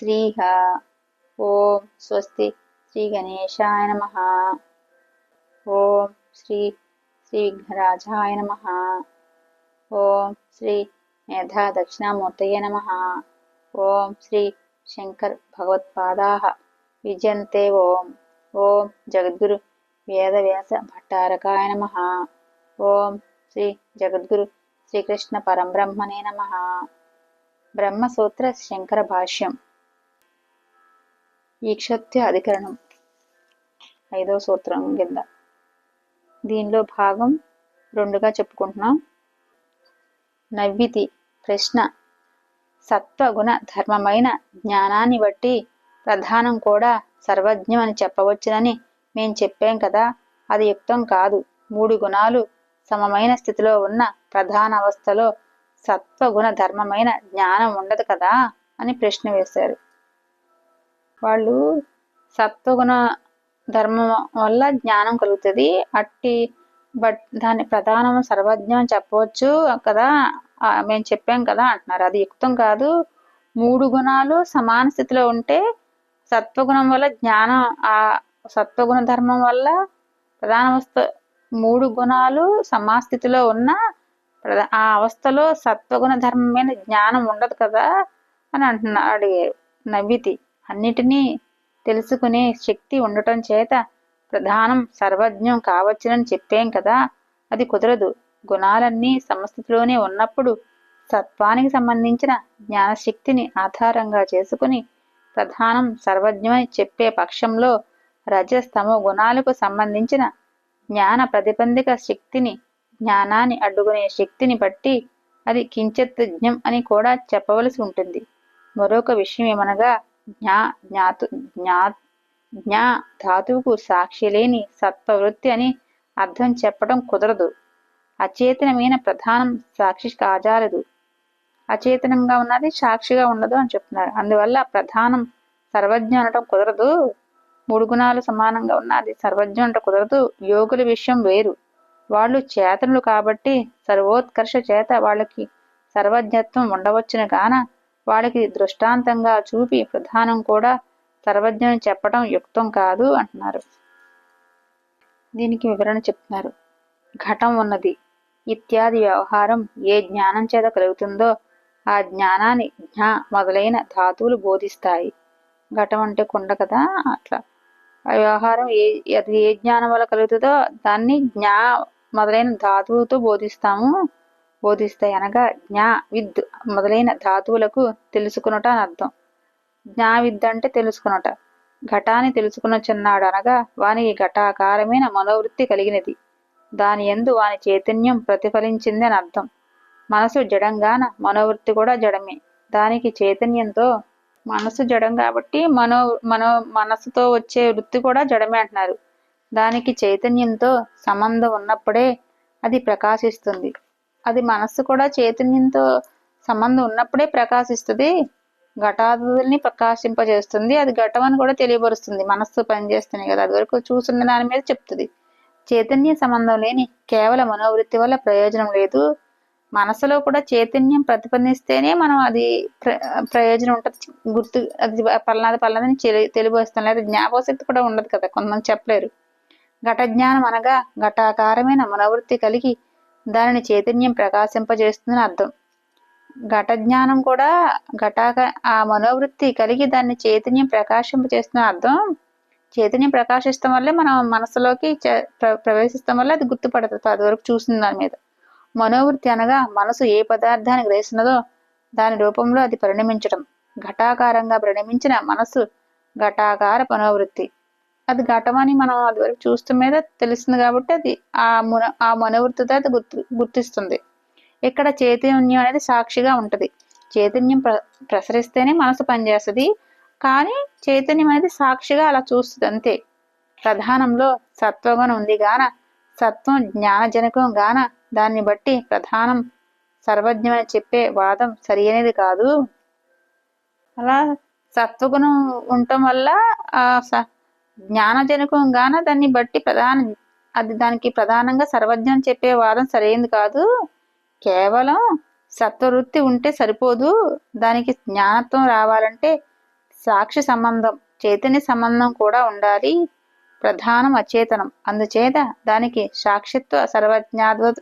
శ్రీహ. ఓం స్వస్తి శ్రీ గణేశాయ నమ. ఓం శ్రీ శ్రీ విఘ్నరాజాయ నమ. ఓం శ్రీ మేధా దక్షిణామూర్తయ నమ. ఓం శ్రీ శంకర్ భగవత్పాదా. విజయంతే ఓం. ఓం జగద్గురు వేదవ్యాస భట్టారకాయ నమ. ఓం శ్రీ జగద్గురు శ్రీకృష్ణ పరంబ్రహ్మణే నమ. బ్రహ్మసూత్ర శంకర భాష్యం. ఈక్షత్య అధికరణం. ఐదో సూత్రం కింద. దీనిలో భాగం రెండుగా చెప్పుకుంటున్నాం. నవ్వితి ప్రశ్న. సత్వగుణ ధర్మమైన జ్ఞానాన్ని బట్టి ప్రధానం కూడా సర్వజ్ఞం అని చెప్పవచ్చునని మేం చెప్పాం కదా. అది యుక్తం కాదు. మూడు గుణాలు సమమైన స్థితిలో ఉన్న ప్రధాన అవస్థలో సత్వగుణ ధర్మమైన జ్ఞానం ఉండదు కదా అని ప్రశ్న వేశారు. వాళ్ళు సత్వగుణ ధర్మం వల్ల జ్ఞానం కలుగుతుంది. అట్టి బట్ దాని ప్రధానం సర్వజ్ఞం చెప్పవచ్చు కదా. మేము చెప్పాం కదా అంటున్నారు. అది యుక్తం కాదు. మూడు గుణాలు సమాన స్థితిలో ఉంటే సత్వగుణం వల్ల జ్ఞానం ఆ సత్వగుణ ధర్మం వల్ల ప్రధాన అవస్థ మూడు గుణాలు సమాస్థితిలో ఉన్న ఆ అవస్థలో సత్వగుణ ధర్మమైన జ్ఞానం ఉండదు కదా అని అంటున్నా అడిగారు నవ్వితి. అన్నిటినీ తెలుసుకునే శక్తి ఉండటం చేత ప్రధానం సర్వజ్ఞం కావచ్చునని చెప్పాం కదా? అది కుదరదు. గుణాలన్నీ సమస్థితిలోనే ఉన్నప్పుడు సత్వానికి సంబంధించిన జ్ఞానశక్తిని ఆధారంగా చేసుకుని ప్రధానం సర్వజ్ఞమని చెప్పే పక్షంలో రజస్తమో గుణాలకు సంబంధించిన జ్ఞాన ప్రతిబంధిక శక్తిని జ్ఞానాన్ని అడ్డుకునే శక్తిని బట్టి అది కించిత్ జ్ఞం అని కూడా చెప్పవలసి ఉంటుంది. మరొక విషయం ఏమనగా జ్ఞా జ్ఞాతు జ్ఞా జ్ఞా ధాతువుకు సాక్షి లేని సత్వవృత్తి అని అర్థం చెప్పడం కుదరదు. అచేతనమైన ప్రధానం సాక్షి కాజాలదు అచేతనంగా ఉన్నది సాక్షిగా ఉండదు అని చెప్తున్నారు. అందువల్ల ప్రధానం సర్వజ్ఞ అనటం కుదరదు. మూడు గుణాలు సమానంగా ఉన్నది సర్వజ్ఞం అంటే కుదరదు. యోగుల విషయం వేరు. వాళ్ళు చేతనులు కాబట్టి సర్వోత్కర్ష చేత వాళ్ళకి సర్వజ్ఞత్వం ఉండవచ్చును గాన వాళ్ళకి దృష్టాంతంగా చూపి ప్రధానం కూడా సర్వజ్ఞం చెప్పడం యుక్తం కాదు అంటున్నారు. దీనికి వివరణ చెప్తున్నారు. ఘటం ఉన్నది. ఇత్యాది వ్యవహారం ఏ జ్ఞానం చేత కలుగుతుందో ఆ జ్ఞానాన్ని జ్ఞా మొదలైన ధాతువులు బోధిస్తాయి. ఘటం అంటే కుండ కదా? అట్లా. ఆ వ్యవహారం ఏ అది ఏ జ్ఞానం వల్ల కలుగుతుందో దాన్ని జ్ఞా మొదలైన ధాతువుతో బోధిస్తాము. బోధిస్తాయి అనగా జ్ఞా విద్ మొదలైన ధాతువులకు తెలుసుకునుట అని అర్థం. జ్ఞా విద్ అంటే తెలుసుకునుట. ఘటాన్ని తెలుసుకున్న చిన్నాడు అనగా వానికి ఘటాకారమైన మనోవృత్తి కలిగినది. దాని ఎందు వాని చైతన్యం ప్రతిఫలించింది అని అర్థం. మనసు జడంగాన మనోవృత్తి కూడా జడమే. దానికి చైతన్యంతో మనసు జడం కాబట్టి మనో మనో మనసుతో వచ్చే వృత్తి కూడా జడమే అంటున్నారు. దానికి చైతన్యంతో సంబంధం ఉన్నప్పుడే అది ప్రకాశిస్తుంది. అది మనస్సు కూడా చైతన్యంతో సంబంధం ఉన్నప్పుడే ప్రకాశిస్తుంది. ఘటాదుల్ని ప్రకాశింపజేస్తుంది. అది ఘటం అని కూడా తెలియపరుస్తుంది. మనస్సు పనిచేస్తున్నాయి కదా. అది వరకు చూస్తున్న దాని మీద చెప్తుంది. చైతన్య సంబంధం లేని కేవలం మనోవృత్తి వల్ల ప్రయోజనం లేదు. మనసులో కూడా చైతన్యం ప్రతిబంధిస్తేనే మనం అది ప్రయోజనం ఉంటుంది. గుర్తు అది పల్నాది పల్లాదని తెలియపరుస్తాం లేదా జ్ఞాపకశక్తి కూడా ఉండదు కదా. కొంతమంది చెప్పలేరు. ఘట జ్ఞానం అనగా ఘటాకారమైన మనోవృత్తి కలిగి దానిని చైతన్యం ప్రకాశింపజేస్తుందని అర్థం. ఘట జ్ఞానం కూడా ఘటాక ఆ మనోవృత్తి కలిగి దాన్ని చైతన్యం ప్రకాశింపజేస్తున్న అర్థం. చైతన్యం ప్రకాశిస్తాం వల్లే మనం మనసులోకి ప్రవేశిస్తాం వల్ల అది గుర్తుపడుతుంది. అది వరకు చూసిన దాని మీద. మనోవృత్తి అనగా మనసు ఏ పదార్థాన్ని గ్రహిస్తున్నదో దాని రూపంలో అది పరిణమించడం. ఘటాకారంగా పరిణమించిన మనసు ఘటాకార మనోవృత్తి. అది ఘటమని మనం అది వరకు చూస్తున్న మీద తెలుస్తుంది కాబట్టి అది ఆ మున ఆ మనోవృత్తితో అది గుర్తు గుర్తిస్తుంది. ఇక్కడ చైతన్యం అనేది సాక్షిగా ఉంటుంది. చైతన్యం ప్ర ప్రసరిస్తేనే మనసు పనిచేస్తుంది. కానీ చైతన్యం అనేది సాక్షిగా అలా చూస్తుంది అంతే. ప్రధానంలో సత్వగుణం ఉంది గాన సత్వం జ్ఞానజనకం గాన దాన్ని బట్టి ప్రధానం సర్వజ్ఞమని చెప్పే వాదం సరి అనేది కాదు. అలా సత్వగుణం ఉండటం వల్ల జ్ఞానజనకంగాన దాన్ని బట్టి ప్రధాన అది దానికి ప్రధానంగా సర్వజ్ఞం చెప్పే వాదం సరైనది కాదు. కేవలం సత్వవృత్తి ఉంటే సరిపోదు. దానికి జ్ఞానత్వం రావాలంటే సాక్షి సంబంధం చైతన్య సంబంధం కూడా ఉండాలి. ప్రధానం అచేతనం. అందుచేత దానికి సాక్షిత్వ సర్వజ్ఞాద్వ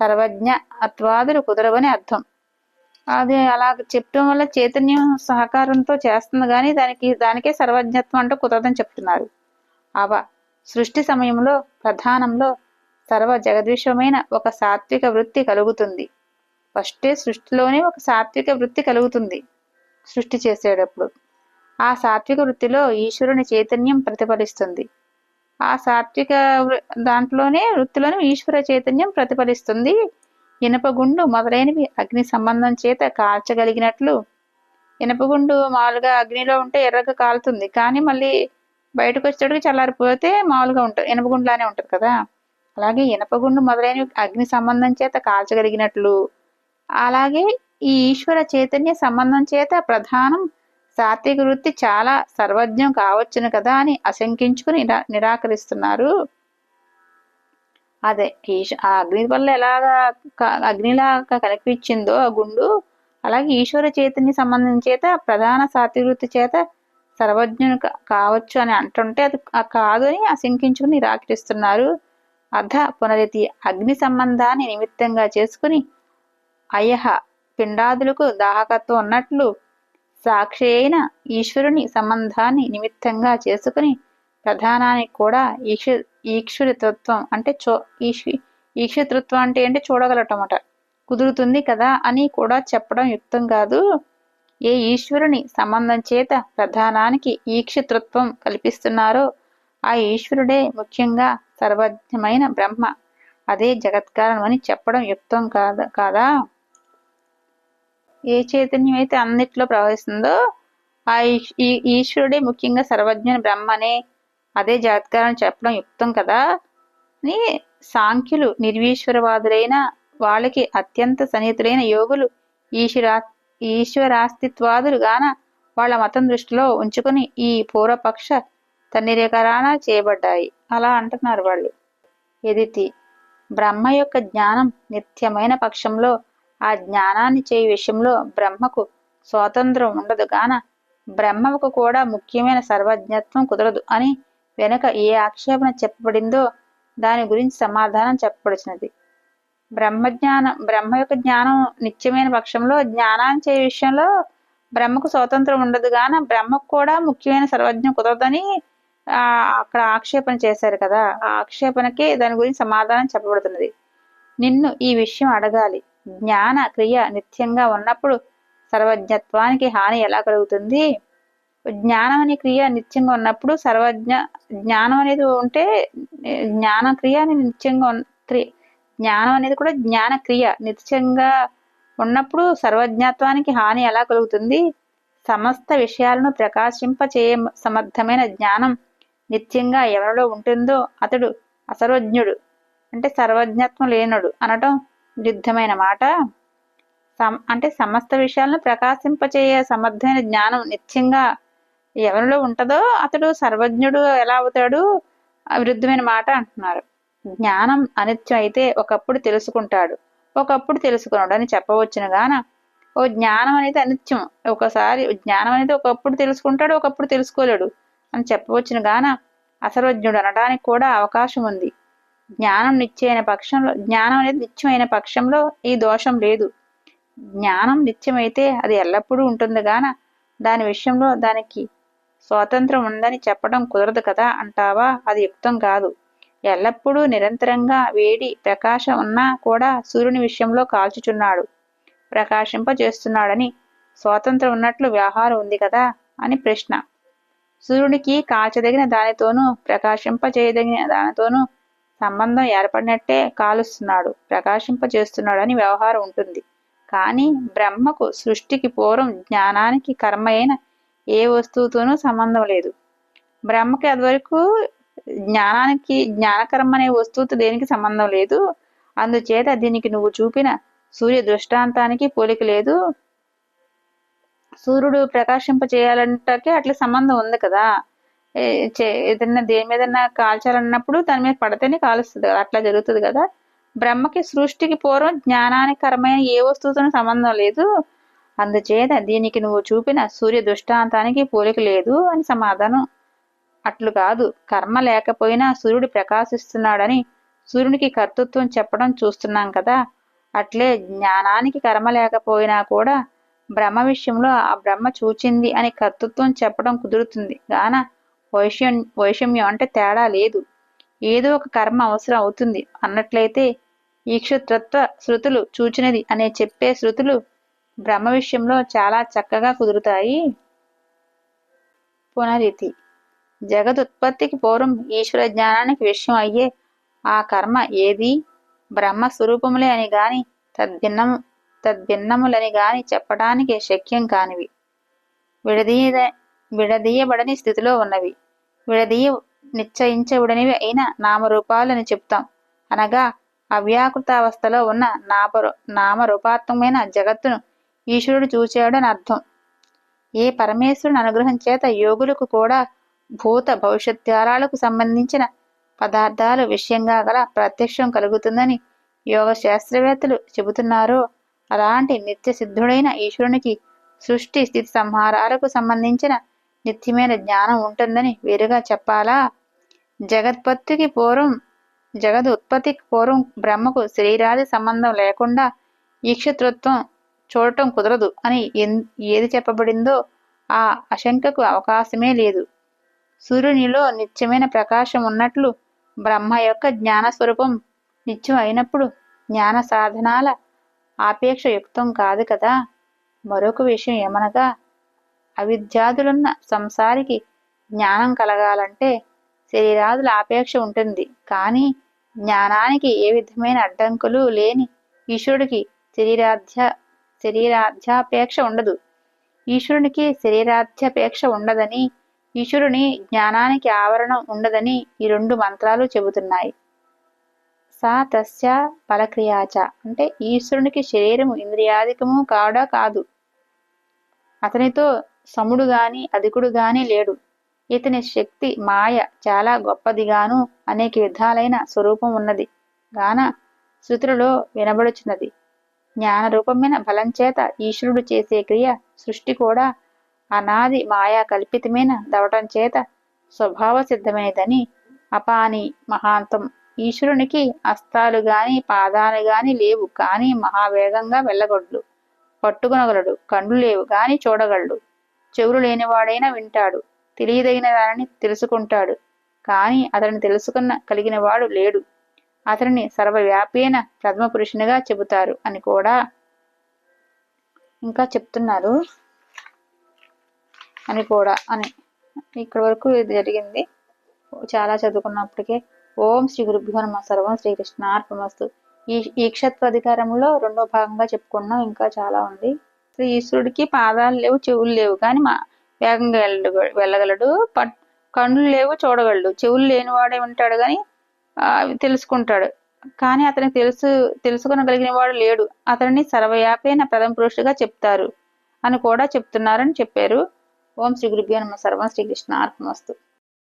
సర్వజ్ఞ అత్వాదులు కుదరవని అర్థం. అది అలా చెప్పడం వల్ల చైతన్యం సహకారంతో చేస్తుంది కానీ దానికి దానికే సర్వజ్ఞత్వం అంటూ కుదరదని చెప్తున్నారు. అవ సృష్టి సమయంలో ప్రధానంలో సర్వ జగద్విషమైన ఒక సాత్విక వృత్తి కలుగుతుంది. ఫస్టే సృష్టిలోనే ఒక సాత్విక వృత్తి కలుగుతుంది సృష్టి చేసేటప్పుడు. ఆ సాత్విక వృత్తిలో ఈశ్వరుని చైతన్యం ప్రతిఫలిస్తుంది. ఆ సాత్విక దాంట్లోనే వృత్తిలోనే ఈశ్వర చైతన్యం ప్రతిఫలిస్తుంది ఇనపగుండు మొదలైనవి అగ్ని సంబంధం చేత కాల్చగలిగినట్లు. ఇనపగుండు మామూలుగా అగ్నిలో ఉంటే ఎర్రగా కాలుతుంది. కానీ మళ్ళీ బయటకు వచ్చేటప్పుడు చల్లారిపోతే మామూలుగా ఉంటుంది ఇనపగుండులానే ఉంటుంది కదా. అలాగే ఇనపగుండు మొదలైనవి అగ్ని సంబంధం చేత కాల్చగలిగినట్లు. అలాగే ఈ ఈశ్వర చైతన్య సంబంధం చేత ప్రధానం సాత్విక వృత్తి చాలా సర్వజ్ఞం కావచ్చును కదా అని అశంకించుకుని నిరా నిరాకరిస్తున్నారు. అదే ఈశ ఆ అగ్ని వల్ల ఎలాగా అగ్నిలాగా కనిపించిందో ఆ గుండు అలాగే ఈశ్వర చైతన్య సంబంధం చేత ప్రధాన సాతివృత్తి చేత సర్వజ్ఞుని కావచ్చు అని అంటుంటే అది కాదు అని అశంకించుకుని నిరాకరిస్తున్నారు. అధ పునరితి అగ్ని సంబంధాన్ని నిమిత్తంగా చేసుకుని అయహ పిండాదులకు దాహకత్వం ఉన్నట్లు సాక్షి అయిన ఈశ్వరుని సంబంధాన్ని నిమిత్తంగా చేసుకుని ప్రధానానికి కూడా ఈశ్వ ఈక్షురితత్వం అంటే చో ఈక్షితృత్వం అంటే ఏంటి? చూడగలటమట. కుదురుతుంది కదా అని కూడా చెప్పడం యుక్తం కాదు. ఏ ఈశ్వరుని సంబంధం చేత ప్రధానానికి ఈక్షితృత్వం కల్పిస్తున్నారో ఆ ఈశ్వరుడే ముఖ్యంగా సర్వజ్ఞమైన బ్రహ్మ. అదే జగత్కారణం అని చెప్పడం యుక్తం కాదా కాదా? ఏ చైతన్యం అయితే అన్నిట్లో ప్రవహిస్తుందో ఆ ఈశ్వరుడే ముఖ్యంగా సర్వజ్ఞ బ్రహ్మనే అదే జాతకాలను చెప్పడం యుక్తం కదా? అని సాంఖ్యులు నిర్వీశ్వరవాదులైన వాళ్ళకి అత్యంత సన్నిహితులైన యోగులు ఈశ్వరా ఈశ్వరాస్తిత్వాదులు గాన వాళ్ళ మతం దృష్టిలో ఉంచుకుని ఈ పూర్వపక్ష తన్నిరేకరాణ చేయబడ్డాయి. అలా అంటున్నారు వాళ్ళు. ఎదితి బ్రహ్మ యొక్క జ్ఞానం నిత్యమైన పక్షంలో ఆ జ్ఞానాన్ని చేయ విషయంలో బ్రహ్మకు స్వాతంత్రం ఉండదు గాన బ్రహ్మకు కూడా ముఖ్యమైన సర్వజ్ఞత్వం కుదరదు అని వెనుక ఏ ఆక్షేపణ చెప్పబడిందో దాని గురించి సమాధానం చెప్పబడిచినది బ్రహ్మజ్ఞానం బ్రహ్మ యొక్క జ్ఞానం నిత్యమైన పక్షంలో జ్ఞానాన్ని చేయ విషయంలో బ్రహ్మకు స్వాతంత్రం ఉండదు గాన బ్రహ్మకు కూడా ముఖ్యమైన సర్వజ్ఞం కుదరదని ఆ అక్కడ ఆక్షేపణ చేశారు కదా. ఆ ఆక్షేపణకి దాని గురించి సమాధానం చెప్పబడుతున్నది. నిన్ను ఈ విషయం అడగాలి. జ్ఞాన క్రియ నిత్యంగా ఉన్నప్పుడు సర్వజ్ఞత్వానికి హాని ఎలా కలుగుతుంది? జ్ఞానం అనే క్రియ నిత్యంగా ఉన్నప్పుడు సర్వజ్ఞ జ్ఞానం అనేది ఉంటే జ్ఞాన క్రియ నిత్యంగా క్రియ జ్ఞానం అనేది కూడా జ్ఞాన క్రియ. నిత్యంగా ఉన్నప్పుడు సర్వజ్ఞత్వానికి హాని ఎలా కలుగుతుంది? సమస్త విషయాలను ప్రకాశింప చేయ సమర్థమైన జ్ఞానం నిత్యంగా ఎవరిలో ఉంటుందో అతడు అసర్వజ్ఞుడు. అంటే సర్వజ్ఞత్వం లేనుడు అనటం విరుద్ధమైన మాట. అంటే సమస్త విషయాలను ప్రకాశింపచేయ సమర్థమైన జ్ఞానం నిత్యంగా ఎవరిలో ఉంటుందో అతడు సర్వజ్ఞుడు ఎలా అవుతాడు? విరుద్ధమైన మాట అంటున్నారు. జ్ఞానం అనిత్యం అయితే ఒకప్పుడు తెలుసుకుంటాడు. ఒకప్పుడు తెలుసుకున్నాడు అని చెప్పవచ్చును గాన. ఓ జ్ఞానం అనేది అనిత్యం. ఒకసారి జ్ఞానం అనేది ఒకప్పుడు తెలుసుకుంటాడు ఒకప్పుడు తెలుసుకోలేడు అని చెప్పవచ్చును గాన. అసర్వజ్ఞుడు అనడానికి కూడా అవకాశం ఉంది. జ్ఞానం నిత్యమైన పక్షంలో జ్ఞానం అనేది నిత్యమైన పక్షంలో ఈ దోషం లేదు. జ్ఞానం నిత్యమైతే అది ఎల్లప్పుడూ ఉంటుంది గాన. దాని విషయంలో దానికి స్వాతంత్రం ఉందని చెప్పడం కుదరదు కదా అంటావా? అది యుక్తం కాదు. ఎల్లప్పుడూ నిరంతరంగా వేడి ప్రకాశం ఉన్నా కూడా సూర్యుని విషయంలో కాల్చుచున్నాడు. ప్రకాశింపజేస్తున్నాడని స్వాతంత్రం ఉన్నట్లు వ్యవహారం ఉంది కదా అని ప్రశ్న. సూర్యునికి కాల్చదగిన దానితోనూ ప్రకాశింపజేయదగిన దానితోనూ సంబంధం ఏర్పడినట్టే కాలుస్తున్నాడు ప్రకాశింపజేస్తున్నాడు వ్యవహారం ఉంటుంది. కానీ బ్రహ్మకు సృష్టికి పూర్వం జ్ఞానానికి కర్మ అయిన ఏ వస్తువుతోనూ సంబంధం లేదు. బ్రహ్మకి అదివరకు జ్ఞానానికి జ్ఞానకరం అనే వస్తువుతో దేనికి సంబంధం లేదు. అందుచేత దీనికి నువ్వు చూపిన సూర్య దృష్టాంతానికి పోలిక లేదు. సూర్యుడు ప్రకాశింప చేయాలంటే అట్లా సంబంధం ఉంది కదా. ఏదన్నా దేని మీద కాల్చాలన్నప్పుడు దాని మీద పడితేనే కాలుస్తుంది కదా. అట్లా జరుగుతుంది కదా. బ్రహ్మకి సృష్టికి పూర్వం జ్ఞానానికి కరమైన ఏ వస్తువుతో సంబంధం లేదు. అందుచేత దీనికి నువ్వు చూపిన సూర్య దృష్టాంతానికి పోలిక లేదు అని సమాధానం. అట్లు కాదు కర్మ లేకపోయినా సూర్యుడు ప్రకాశిస్తున్నాడని సూర్యునికి కర్తృత్వం చెప్పడం చూస్తున్నాం కదా. అట్లే జ్ఞానానికి కర్మ లేకపోయినా కూడా బ్రహ్మ విషయంలో ఆ బ్రహ్మ చూచింది అని కర్తృత్వం చెప్పడం కుదురుతుంది. గాన వైషం వైషమ్యం అంటే తేడా లేదు. ఏదో ఒక కర్మ అవసరం అవుతుంది. అన్నట్లయితే ఈక్షుత్రత్వ శృతులు చూచినది అనే చెప్పే శృతులు బ్రహ్మ విషయంలో చాలా చక్కగా కుదురుతాయి. పునరితి. జగదుత్పత్తికి పూర్వం ఈశ్వర జ్ఞానానికి విషయం అయ్యే ఆ కర్మ ఏది? బ్రహ్మ స్వరూపములే అని గాని తద్భిన్నం తద్భిన్నములని గాని చెప్పడానికి శక్యం కానివి. విడదీయ విడదీయబడని స్థితిలో ఉన్నవి. విడదీయ నిశ్చయించబడినవి అయిన నామరూపాలని చెప్తాం. అనగా అవ్యాకృతావస్థలో ఉన్న నామ నామరూపాత్మకమైన జగత్తును ఈశ్వరుడు చూచాడని అర్థం. ఏ పరమేశ్వరుని అనుగ్రహం చేత యోగులకు కూడా భూత భవిష్యత్యాలకు సంబంధించిన పదార్థాలు విషయంగా గల ప్రత్యక్షం కలుగుతుందని యోగ శాస్త్రవేత్తలు చెబుతున్నారో అలాంటి నిత్య సిద్ధుడైన ఈశ్వరునికి సృష్టి స్థితి సంహారాలకు సంబంధించిన నిత్యమైన జ్ఞానం ఉంటుందని వేరుగా చెప్పాలా? జగత్పత్తికి పూర్వం జగద్ ఉత్పత్తికి పూర్వం బ్రహ్మకు శరీరాది సంబంధం లేకుండా ఈక్షతృత్వం చూడటం కుదరదు అని ఏది చెప్పబడిందో ఆ అశంకకు అవకాశమే లేదు. సూర్యునిలో నిత్యమైన ప్రకాశం ఉన్నట్లు బ్రహ్మ యొక్క జ్ఞాన స్వరూపం నిత్యం అయినప్పుడు జ్ఞాన సాధనాల ఆపేక్ష యుక్తం కాదు కదా. మరొక విషయం ఏమనగా అవిద్యాదులున్న సంసారికి జ్ఞానం కలగాలంటే శరీరాదుల ఆపేక్ష ఉంటుంది. కానీ జ్ఞానానికి ఏ విధమైన అడ్డంకులు లేని ఈశ్వరుడికి శరీరాధ్య శరీరాధ్యాపేక్ష ఉండదు. ఈశ్వరునికి శరీరాధ్యాపేక్ష ఉండదని ఈశ్వరుని జ్ఞానానికి ఆవరణం ఉండదని ఈ రెండు మంత్రాలు చెబుతున్నాయి. సా తస్య ఫలక్రియాచ అంటే ఈశ్వరునికి శరీరము ఇంద్రియాధికము కాడా కాదు. అతనితో సముడు గాని అధికుడు గాని లేడు. ఇతని శక్తి మాయ చాలా గొప్పదిగాను అనేక విధాలైన స్వరూపం ఉన్నది గాన శృతులలో వినబడుచున్నది. జ్ఞాన రూపమైన బలం చేత ఈశ్వరుడు చేసే క్రియ సృష్టి కూడా అనాది మాయా కల్పితమైన దవటం చేత స్వభావ సిద్ధమైనదని అపాని మహాంతం. ఈశ్వరునికి అస్తాలు గాని పాదాలు గాని లేవు కాని మహావేగంగా వెళ్ళగొడ్లు పట్టుకునగలడు కండ్లు లేవు గాని చూడగలడు. చెవులు లేనివాడైనా వింటాడు తెలియదగిన దానిని తెలుసుకుంటాడు కాని అతను తెలుసుకున్న కలిగిన వాడు లేడు. అతనిని సర్వవ్యాపీన ప్రథమ పురుషునిగా చెబుతారు అని కూడా ఇంకా చెప్తున్నారు అని కూడా అని ఇక్కడ వరకు ఇది జరిగింది. చాలా చదువుకున్నప్పటికే ఓం శ్రీ గురుభ్యో నమ సర్వం శ్రీకృష్ణార్పమస్తు ఈ ఈక్షత్వ అధికారంలో రెండో భాగంగా చెప్పుకున్నాం ఇంకా చాలా ఉంది. శ్రీ ఈశ్వరుడికి పాదాలు లేవు చెవులు లేవు కానీ మా వేగంగా వెళ్ళగలడు. పట్ కళ్ళు లేవు చూడగలడు. చెవులు లేనివాడే ఉంటాడు కానీ తెలుసుకుంటాడు. కానీ అతనికి తెలుసు తెలుసుకునగలిగిన వాడు లేడు. అతనిని సర్వయాపైన ప్రథమ పురుషుడిగా చెప్తారు అని కూడా చెప్తున్నారని చెప్పారు. ఓం శ్రీ గురుభ్యో నమ. సర్వం శ్రీకృష్ణ అర్పమస్తు